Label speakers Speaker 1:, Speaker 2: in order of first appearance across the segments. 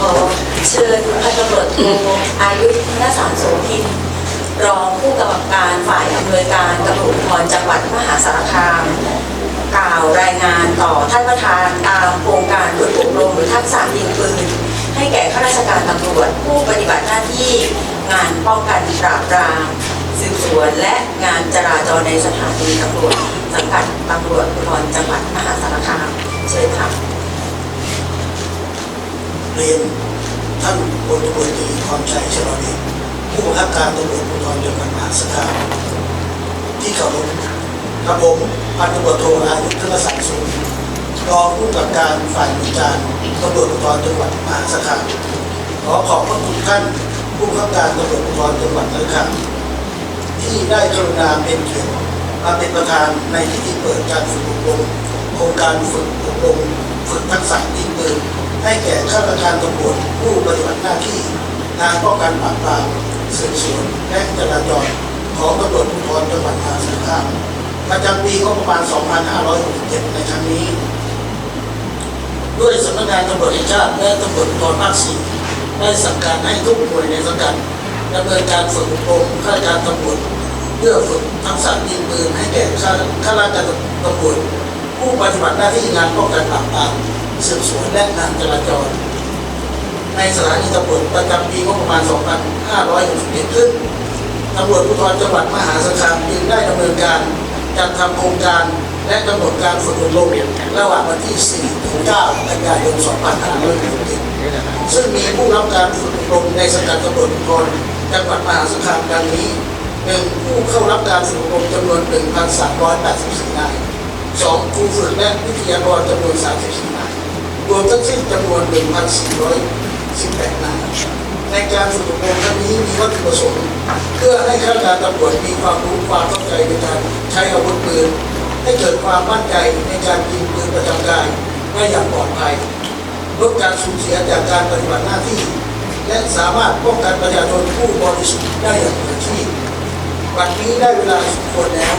Speaker 1: ขอเชิญพันตำรวจโทอายุนสารโสพินรองผู้กำกับการฝ่ายอำนวยการตำรวจภูธรจังหวัดมหาสารคาม กล่าวรายงานต่อท่านประธานตามโครงการฝึกอบรมทักษะยิงปืนให้แก่ข้าราชการตำรวจผู้ปฏิบัติหน้าที่งานป้องกันปราบปรามสืบสวนและงานจราจรในสถานีตำรวจสังกัดตำรวจภูธรจังหวัดมหาสารคามเชิญค่ะ
Speaker 2: เรียนท่านพลตำรวจตรีความชัยชลวิทผู้บังคับการตำรวจภูธรจังหวัดมหาสารคามที่เคารพกระผมพันตำรวจโทอายุทธสังสุนรองผู้กับการฝ่ายบริการตำรวจภูธรจังหวัดมหาสารคามขอขอบพระคุณท่านผู้บังคับการตำรวจภูธรจังหวัดมหาสารคามที่ได้กรุณาเป็นเกียรติมาเป็นประธานในพิธีเปิดการฝึกอบรมโครงการฝึกอบรมฝึกทักษะยิงปืน ให้แก่ข้าราชการตำรวจผู้ปฏิบัติหน้าที่งานป้องกันปราบปรามสืบสวนและจราจรของตำรวจภูธรจังหวัดมหาสารคามประจำปีงบประมาณ 2567 ในครั้งนี้ ด้วยสำนักงานตำรวจแห่งชาติและตำรวจภูธรภาคสี่ได้สั่งการให้ทุกหน่วยในสังกัดดำเนินการฝึกอบรมข้าราชการตำรวจเพื่อฝึกทักษะยิงปืนให้แก่ข้าข้าราชการตำรวจผู้ปฏิบัติหน้าที่งานป้องกันปราบปราม สืบสวนและงานจราจร ในสถานีตำรวจประจำปีงบประมาณ 2561ขึ้นตำรวจภูธรจังหวัดมหาสารคามจึงได้ดำเนินการจัดทำโครงการและกำหนดการฝึกอบรมระหว่างวันที่ 4 ถึง 9 กันยายน 2567 ซึ่งมีผู้รับการฝึกอบรมในสังกัดตำรวจภูธรจังหวัดมหาสารคามดังนี้หนึ่งผู้เข้ารับการฝึกอบรมจำนวน 1,384นายสองครูฝึกและวิทยากรจำนวน 34 รวมทั้งสิ้นจำนวน 1,418 นาย ในการฝึกอบรมครั้งนี้มีวัตถุประสงค์ เพื่อให้ข้าราชการตำรวจมีความรู้ความเข้าใจในการใช้อาวุธปืน ให้เกิดความมั่นใจในการยิงปืนประจำกายได้อย่างปลอดภัยลดการสูญเสียจากการปฏิบัติหน้าที่ และสามารถป้องกันประชาชนผู้บริสุทธิ์ได้อย่างมืออาชีพวันนี้ได้เวลาสมควรแล้ว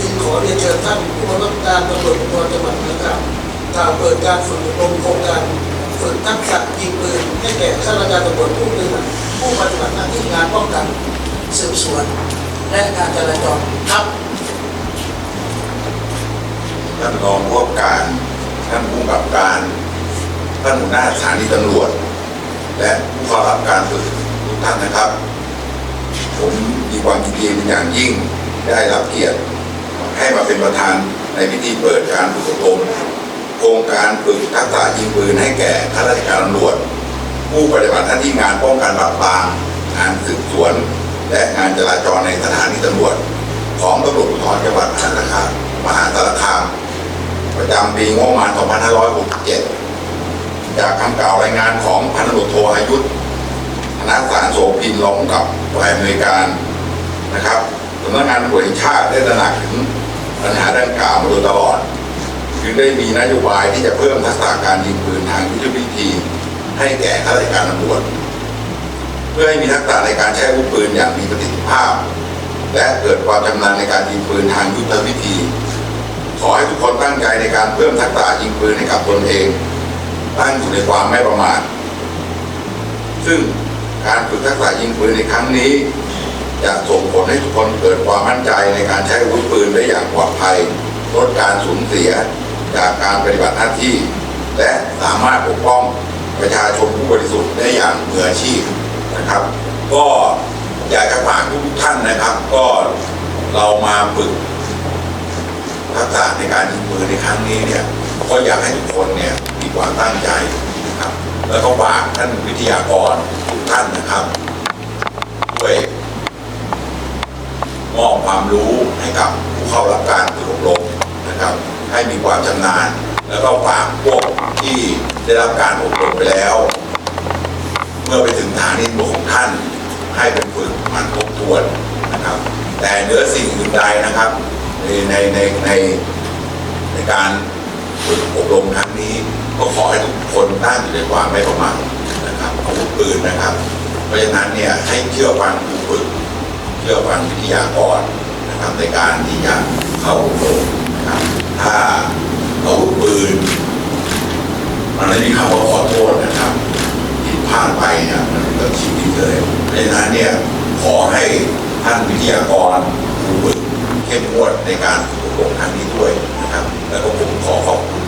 Speaker 2: จึงขอเรียนเชิญท่านผู้บังคับการตำรวจภูธรจังหวัดนะครับ กล่าวเปิดการฝึกอบรมโครงการฝึกทักษะยิงปืนให้แก่ข้าราชการตำรวจผู้ปฏิบัติผู้ปฏิบัติหน้าที่งานป้องกันสืบสวน และงานจราจรครับ
Speaker 3: ท่านรองผู้ว่าการท่านผู้กับการท่านหัวหน้าสถานีตำรวจ และผู้เข้ารับการฝึกทุกท่านนะครับ ผมมีความยินดีเป็นอย่างยิ่งได้รับเกียรติให้มาเป็นประธานในพิธีเปิดการฝึกอบรม ครงการฝึกทักษะยิงปืนให้แก่ข้าราชการตำรวจ ผู้ปฏิบัติหน้าที่งานป้องกันปราบปรามงานสืบสวน และงานจราจรในสถานีตำรวจ ของตำรวจภูธรจังหวัดมหาสารคามมหาสารคามประจำปีงบประมาณ 2567 จากคำกล่าวรายงานของพันตำรวจโทอายุทธธนสารโสพินรองกับฝ่ายอำนวยการนะครับสำนักงานตำรวจแห่งชาติได้ตระหนักถึงปัญหาดังกล่าวมาโดยตลอด จึงได้มีนโยบายที่จะเพิ่มทักษะการยิงปืนทางยุทธวิธี ให้แก่ข้าราชการตำรวจ เพื่อให้มีทักษะในการใช้อาวุธปืนอย่างมีประสิทธิภาพ และเกิดความชำนาญในการยิงปืนทางยุทธวิธี ขอให้ทุกคนตั้งใจในการเพิ่มทักษะยิงปืนให้กับตนเองตั้งอยู่ในความไม่ประมาทซึ่งการฝึกทักษะยิงปืนในครั้งนี้จะส่งผลให้ทุกคนเกิดความมั่นใจในการใช้อาวุธปืนได้อย่างปลอดภัยลดการสูญเสีย จากการปฏิบัติหน้าที่ และสามารถปกป้องประชาชนผู้บริสุทธิ์ได้อย่างมืออาชีพนะครับ ก็อยากจะฝากทุกท่านนะครับ ก็เรามาฝึกทักษะในการยิงปืนในครั้งนี้เนี่ยก็อยากให้ทุกคนเนี่ยมีความตั้งใจนะครับ แล้วก็ฝากท่านวิทยากรทุกท่านนะครับช่วยมอบความรู้ให้กับผู้เข้ารับการฝึกอบรมนะครับ ให้มีความชำนาญ แล้วก็ฝากพวกที่ได้รับการอบรมไปแล้ว เมื่อไปถึงฐานีตำรวจของท่าน ให้เป็นฝึกมันทบทวนนะครับ แต่เหนือสิ่งอื่นใดนะครับ ในในในในในการฝึกอบรมครั้งนี้ ก็ขอให้ทุกคนตั้งอยู่ในความไม่ประมาทนะครับอาวุธปืนนะครับ เพราะฉะนั้นเนี่ยให้เชื่อฟังผู้ฝึกเชื่อฟังวิทยากรนะครับในการที่จะเข้าอบรม ถ้าอาวุธปืนมันไม่มีคำว่าขอโทษนะครับที่ในนั้นเนี่ยขอให้ท่านวิทยากรครูฝึกเข้มงวดในการฝึกอบรมครั้งนี้ด้วยนะครับ แล้วก็ผมขอขอบคุณ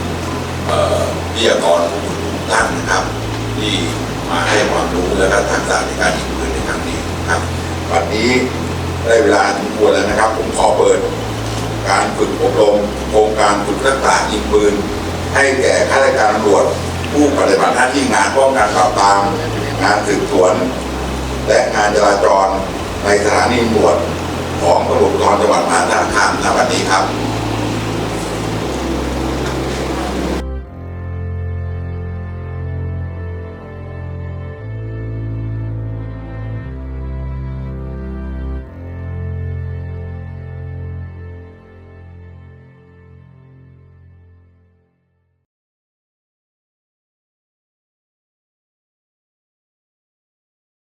Speaker 3: เอ่อวิทยากรครูฝึกทุกท่านนะครับ ที่มาให้ความรู้และก็ทักษะในการยิงปืนในครั้งนี้นะครับวันนี้ได้เวลาสมควรแล้วนะครับ ผมขอเปิด การฝึกอบรมโครงการฝึกรักษายิงปืน ให้แก่ข้าราชการตำรวจ ผู้ปฏิบัติหน้าที่งานป้องกันปราบปรามงานสืบสวน และงานจราจรในสถานีตำรวจของตำรวจจังหวัดมหาสารคามณวันนี้ครับ